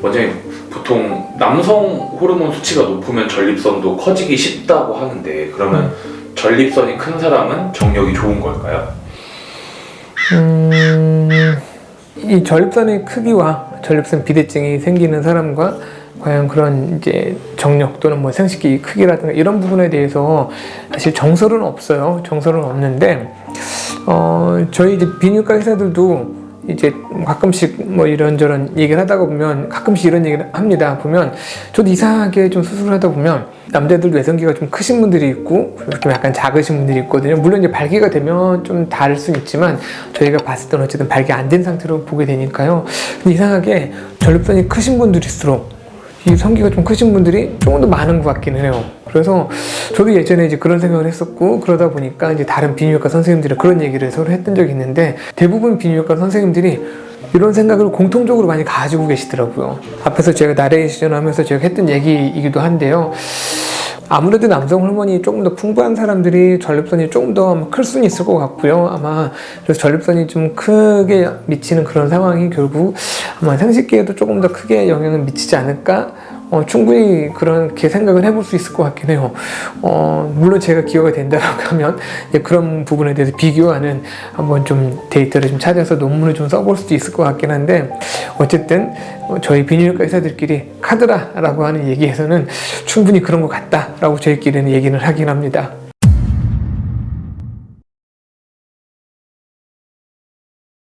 원장님 보통 남성 호르몬 수치가 높으면 전립선도 커지기 쉽다고 하는데 그러면 전립선이 큰 사람은 정력이 좋은 걸까요? 음, 이 전립선의 크기와 전립선 비대증이 생기는 사람과 과연 그런 이제 정력 또는 뭐 생식기 크기라든가 이런 부분에 대해서 사실 정설은 없어요. 정설은 없는데 어 저희 이제 비뇨기과 의사들도 이제 가끔씩 뭐 이런저런 얘기를 하다가 보면 가끔씩 이런 얘기를 합니다. 보면 저도 이상하게 좀 수술을 하다 보면 남자들도 외성기가 좀 크신 분들이 있고 이렇게 약간 작으신 분들이 있거든요. 물론 이제 발기가 되면 좀 다를 수 있지만 저희가 봤을 때는 어쨌든 발기 안 된 상태로 보게 되니까요. 근데 이상하게 전립선이 크신 분들일수록 이 성기가 좀 크신 분들이 조금 더 많은 것 같기는 해요. 그래서 저도 예전에 이제 그런 생각을 했었고 그러다 보니까 이제 다른 비뇨기과 선생님들이 그런 얘기를 서로 했던 적이 있는데 대부분 비뇨기과 선생님들이 이런 생각을 공통적으로 많이 가지고 계시더라고요. 앞에서 제가 나레이션 하면서 제가 했던 얘기이기도 한데요. 아무래도 남성 호르몬이 조금 더 풍부한 사람들이 전립선이 조금 더 클 수는 있을 것 같고요. 아마 그래서 전립선이 좀 크게 미치는 그런 상황이 결국 아마 생식기에도 조금 더 크게 영향을 미치지 않을까? 어, 충분히 그렇게 생각을 해볼 수 있을 것 같긴 해요. 어, 물론 제가 기여가 된다고 하면 그런 부분에 대해서 비교하는 한번 좀 데이터를 좀 찾아서 논문을 좀 써볼 수도 있을 것 같긴 한데 어쨌든 어, 저희 비뇨기과 의사들끼리 카드라라고 하는 얘기에서는 충분히 그런 것 같다라고 저희끼리는 얘기를 하긴 합니다.